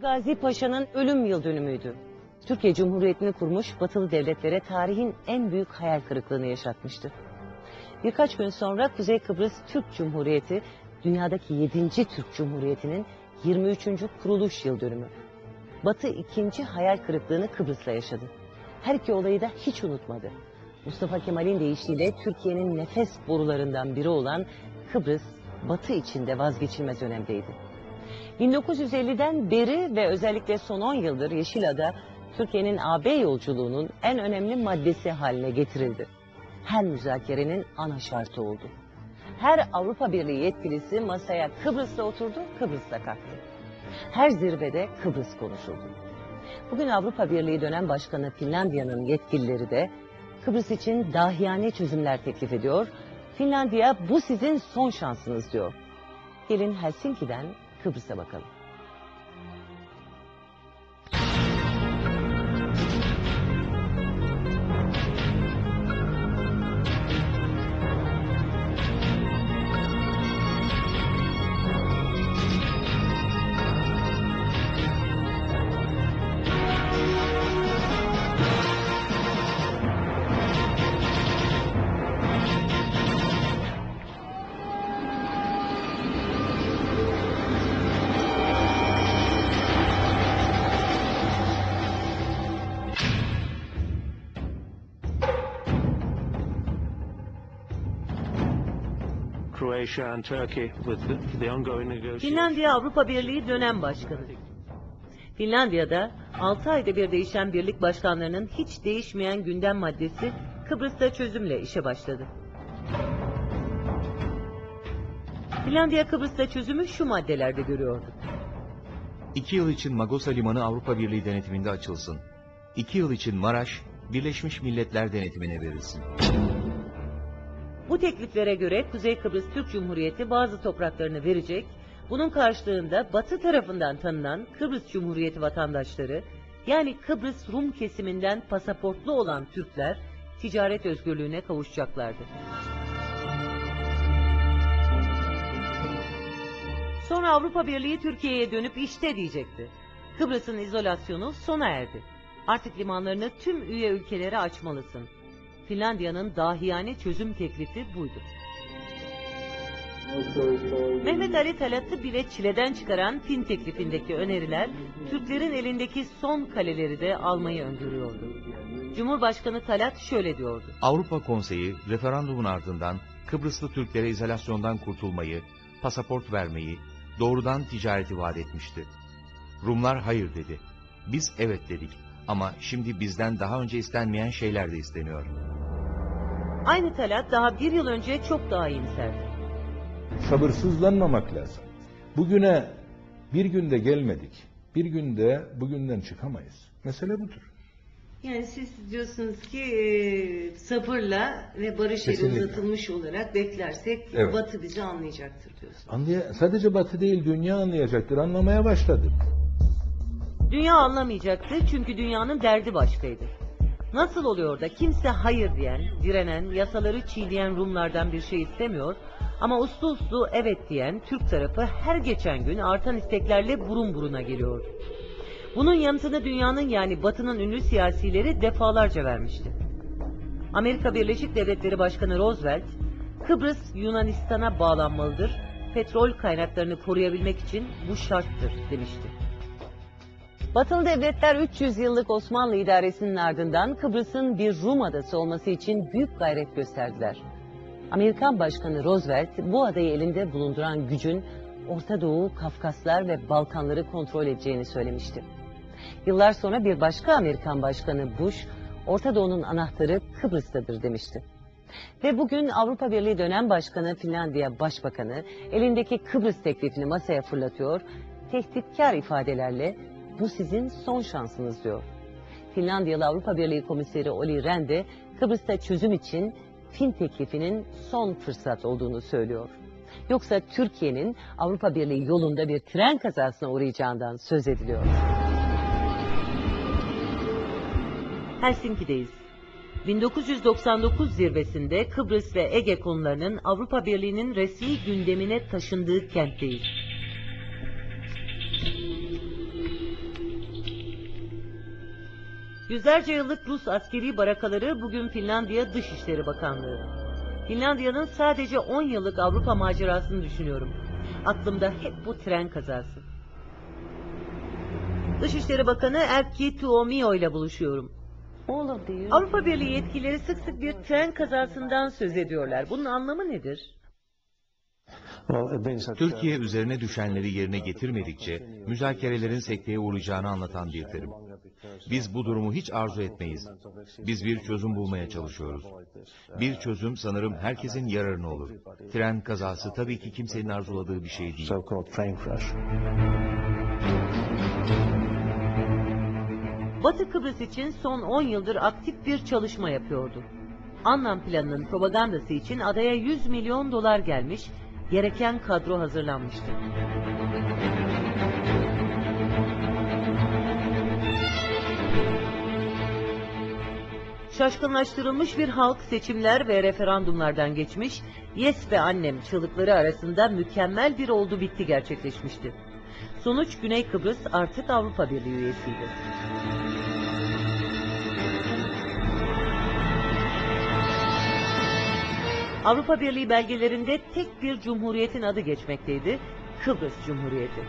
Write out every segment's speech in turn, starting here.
Gazi Paşa'nın ölüm yıl dönümüydü. Türkiye Cumhuriyeti'ni kurmuş batılı devletlere tarihin en büyük hayal kırıklığını yaşatmıştı. Birkaç gün sonra Kuzey Kıbrıs Türk Cumhuriyeti dünyadaki 7. Türk Cumhuriyeti'nin 23. kuruluş yıl dönümü. Batı ikinci hayal kırıklığını Kıbrıs'la yaşadı. Her iki olayı da hiç unutmadı. Mustafa Kemal'in deyişiyle Türkiye'nin nefes borularından biri olan Kıbrıs, Batı içinde vazgeçilmez önemdeydi. 1950'den beri ve özellikle son 10 yıldır Yeşilada Türkiye'nin AB yolculuğunun en önemli maddesi haline getirildi. Her müzakerenin ana şartı oldu. Her Avrupa Birliği yetkilisi masaya Kıbrıs'ta oturdu, Kıbrıs'ta kalktı. Her zirvede Kıbrıs konuşuldu. Bugün Avrupa Birliği dönem başkanı Finlandiya'nın yetkilileri de Kıbrıs için dahiyane çözümler teklif ediyor. Finlandiya bu sizin son şansınız diyor. Gelin Helsinki'den Kıbrıs'a bakalım. Finlandiya Avrupa Birliği dönem başkanı. Finlandiya'da 6 ayda bir değişen birlik başkanlarının hiç değişmeyen gündem maddesi Kıbrıs'ta çözümle işe başladı. Finlandiya Kıbrıs'ta çözümü şu maddelerde görüyordu. İki yıl için Magosa Limanı Avrupa Birliği denetiminde açılsın. İki yıl için Maraş, Birleşmiş Milletler denetimine verilsin. Bu tekliflere göre Kuzey Kıbrıs Türk Cumhuriyeti bazı topraklarını verecek, bunun karşılığında Batı tarafından tanınan Kıbrıs Cumhuriyeti vatandaşları, yani Kıbrıs Rum kesiminden pasaportlu olan Türkler, ticaret özgürlüğüne kavuşacaklardı. Sonra Avrupa Birliği Türkiye'ye dönüp işte diyecekti. Kıbrıs'ın izolasyonu sona erdi. Artık limanlarını tüm üye ülkelere açmalısın. Finlandiya'nın dahiyane çözüm teklifi buydu. Mehmet Ali Talat'ı bile çileden çıkaran Fin teklifindeki öneriler, Türklerin elindeki son kaleleri de almayı öngörüyordu. Cumhurbaşkanı Talat şöyle diyordu. Avrupa Konseyi, referandumun ardından Kıbrıslı Türklere izolasyondan kurtulmayı, pasaport vermeyi, doğrudan ticareti vaat etmişti. Rumlar hayır dedi. Biz evet dedik. Ama şimdi bizden daha önce istenmeyen şeyler de isteniyor. Aynı Talat daha bir yıl önce çok daha iyimserdi. sabırsızlanmamak lazım. Bugüne bir günde gelmedik. Bir günde bugünden çıkamayız. Mesele budur. Yani siz diyorsunuz ki e, sabırla ve barış eli Kesinlikle. uzatılmış olarak beklersek Evet. Batı bizi anlayacaktır diyorsunuz. Anlaya, sadece Batı değil dünya anlayacaktır. Anlamaya başladı. Dünya anlamayacaktı çünkü dünyanın derdi başkaydı. Nasıl oluyor da kimse hayır diyen, direnen, yasaları çiğneyen Rumlardan bir şey istemiyor ama uslu uslu evet diyen Türk tarafı her geçen gün artan isteklerle burun buruna geliyordu. Bunun yanıtını dünyanın yani batının ünlü siyasileri defalarca vermişti. Amerika Birleşik Devletleri Başkanı Roosevelt, Kıbrıs Yunanistan'a bağlanmalıdır, petrol kaynaklarını koruyabilmek için bu şarttır demişti. Batılı devletler 300 yıllık Osmanlı idaresinin ardından Kıbrıs'ın bir Rum adası olması için büyük gayret gösterdiler. Amerikan Başkanı Roosevelt bu adayı elinde bulunduran gücün Orta Doğu, Kafkaslar ve Balkanları kontrol edeceğini söylemişti. Yıllar sonra bir başka Amerikan Başkanı Bush, Orta Doğu'nun anahtarı Kıbrıs'tadır demişti. Ve bugün Avrupa Birliği dönem başkanı Finlandiya Başbakanı elindeki Kıbrıs teklifini masaya fırlatıyor, tehditkar ifadelerle bu sizin son şansınız diyor. Finlandiyalı Avrupa Birliği Komiseri Olli Rehn de Kıbrıs'ta çözüm için Fin teklifinin son fırsat olduğunu söylüyor. Yoksa Türkiye'nin Avrupa Birliği yolunda bir tren kazasına uğrayacağından söz ediliyor. Helsinki'deyiz. 1999 zirvesinde Kıbrıs ve Ege konularının Avrupa Birliği'nin resmi gündemine taşındığı kentteyiz. Yüzlerce yıllık Rus askeri barakaları bugün Finlandiya Dışişleri Bakanlığı. Finlandiya'nın sadece 10 yıllık Avrupa macerasını düşünüyorum. Aklımda hep bu tren kazası. Dışişleri Bakanı Erkki Tuomio ile buluşuyorum. Avrupa Birliği yetkilileri sık sık bir tren kazasından söz ediyorlar. Bunun anlamı nedir? Türkiye üzerine düşenleri yerine getirmedikçe müzakerelerin sekteye uğrayacağını anlatan bir terim. Biz bu durumu hiç arzu etmeyiz. Biz bir çözüm bulmaya çalışıyoruz. Bir çözüm sanırım herkesin yararına olur. Tren kazası tabii ki kimsenin arzuladığı bir şey değil. Batı Kıbrıs için son 10 yıldır aktif bir çalışma yapıyordu. Anlam planının propagandası için adaya 100 milyon dolar gelmiş, gereken kadro hazırlanmıştı. Şaşkınlaştırılmış bir halk seçimler ve referandumlardan geçmiş, yes ve annem çığlıkları arasında mükemmel bir oldu bitti gerçekleşmişti. Sonuç Güney Kıbrıs artık Avrupa Birliği üyesiydi. Avrupa Birliği belgelerinde tek bir cumhuriyetin adı geçmekteydi. Kıbrıs Cumhuriyeti.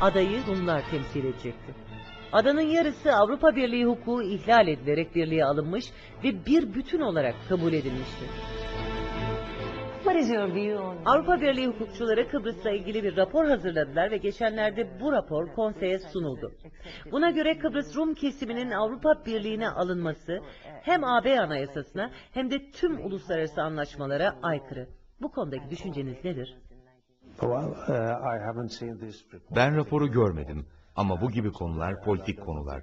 Adayı Rumlar temsil edecekti. Adanın yarısı Avrupa Birliği hukuku ihlal edilerek birliğe alınmış ve bir bütün olarak kabul edilmişti. Avrupa Birliği hukukçuları Kıbrıs'la ilgili bir rapor hazırladılar ve geçenlerde bu rapor konseye sunuldu. Buna göre Kıbrıs Rum kesiminin Avrupa Birliği'ne alınması hem AB Anayasasına hem de tüm uluslararası anlaşmalara aykırı. Bu konudaki düşünceniz nedir? Uh. Ben raporu görmedim ama bu gibi konular politik konular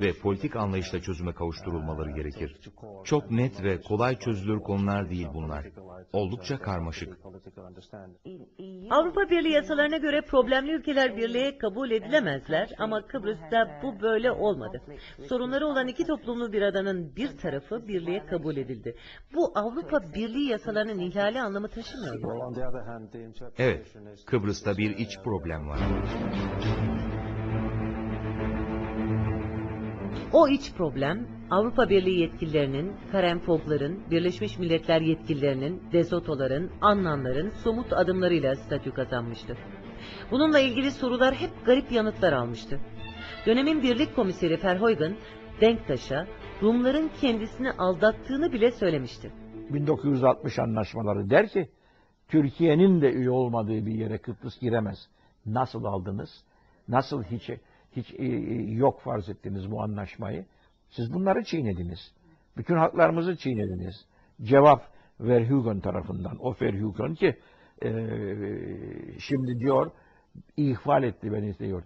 ve politik anlayışla çözüme kavuşturulmaları gerekir. Çok net ve kolay çözülür konular değil bunlar. Oldukça karmaşık. Avrupa Birliği yasalarına göre problemli ülkeler birliğe kabul edilemezler ama Kıbrıs'ta bu böyle olmadı. Sorunları olan iki toplumlu bir adanın bir tarafı birliğe kabul edildi. Bu Avrupa Birliği yasalarının ihlali anlamı taşımıyor mu? Evet, Kıbrıs'ta bir iç problem var. O iç problem Avrupa Birliği yetkililerinin, Karenfogların, Birleşmiş Milletler yetkililerinin, Desotoların, Annanların somut adımlarıyla statü kazanmıştı. Bununla ilgili sorular hep garip yanıtlar almıştı. Dönemin Birlik Komiseri Verheugen, Denktaş'a Rumların kendisini aldattığını bile söylemişti. 1960 anlaşmaları der ki Türkiye'nin de üye olmadığı bir yere Kıbrıs giremez. Nasıl aldınız? Nasıl hiç hiç e, e, yok farz ettiniz bu anlaşmayı? Siz bunları çiğnediniz. Bütün haklarımızı çiğnediniz. Cevap Verheugen tarafından. O Verheugen ki e, şimdi diyor ihval etti beni diyor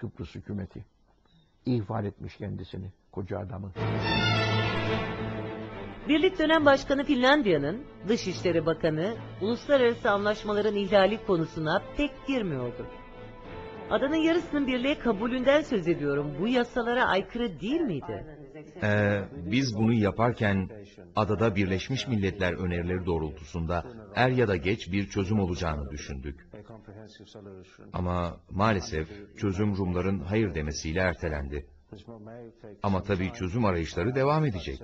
Kıbrıs hükümeti. İhval etmiş kendisini koca adamı. Birlik dönem başkanı Finlandiya'nın Dışişleri Bakanı uluslararası anlaşmaların ihlali konusuna pek girmiyordu. Adanın yarısının birliğe kabulünden söz ediyorum. Bu yasalara aykırı değil miydi? Ee, biz bunu yaparken adada Birleşmiş Milletler önerileri doğrultusunda er ya da geç bir çözüm olacağını düşündük. Ama maalesef çözüm Rumların hayır demesiyle ertelendi. Ama tabii çözüm arayışları devam edecek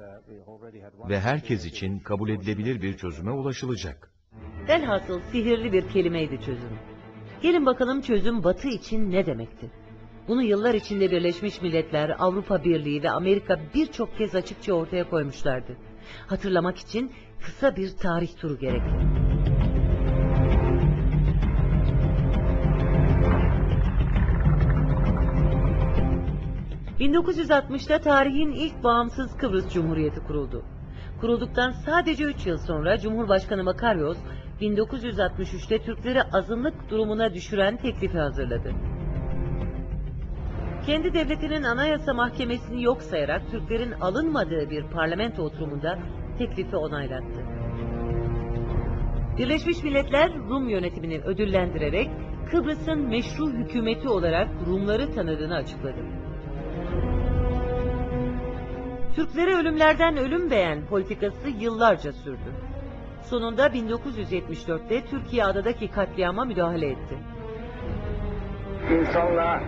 ve herkes için kabul edilebilir bir çözüme ulaşılacak. Velhasıl sihirli bir kelimeydi çözüm. Gelin bakalım çözüm Batı için ne demekti? Bunu yıllar içinde Birleşmiş Milletler, Avrupa Birliği ve Amerika birçok kez açıkça ortaya koymuşlardı. Hatırlamak için kısa bir tarih turu gerekli. ...1960'ta tarihin ilk bağımsız Kıbrıs Cumhuriyeti kuruldu. Kurulduktan sadece 3 yıl sonra Cumhurbaşkanı Makaryos 1963'te Türkleri azınlık durumuna düşüren teklifi hazırladı. Kendi devletinin anayasa mahkemesini yok sayarak Türklerin alınmadığı bir parlamento oturumunda teklifi onaylattı. Birleşmiş Milletler Rum yönetimini ödüllendirerek Kıbrıs'ın meşru hükümeti olarak Rumları tanıdığını açıkladı. Türkleri ölümlerden ölüm beğen politikası yıllarca sürdü. Sonunda 1974'te Türkiye adadaki katliama müdahale etti. İnsanlığa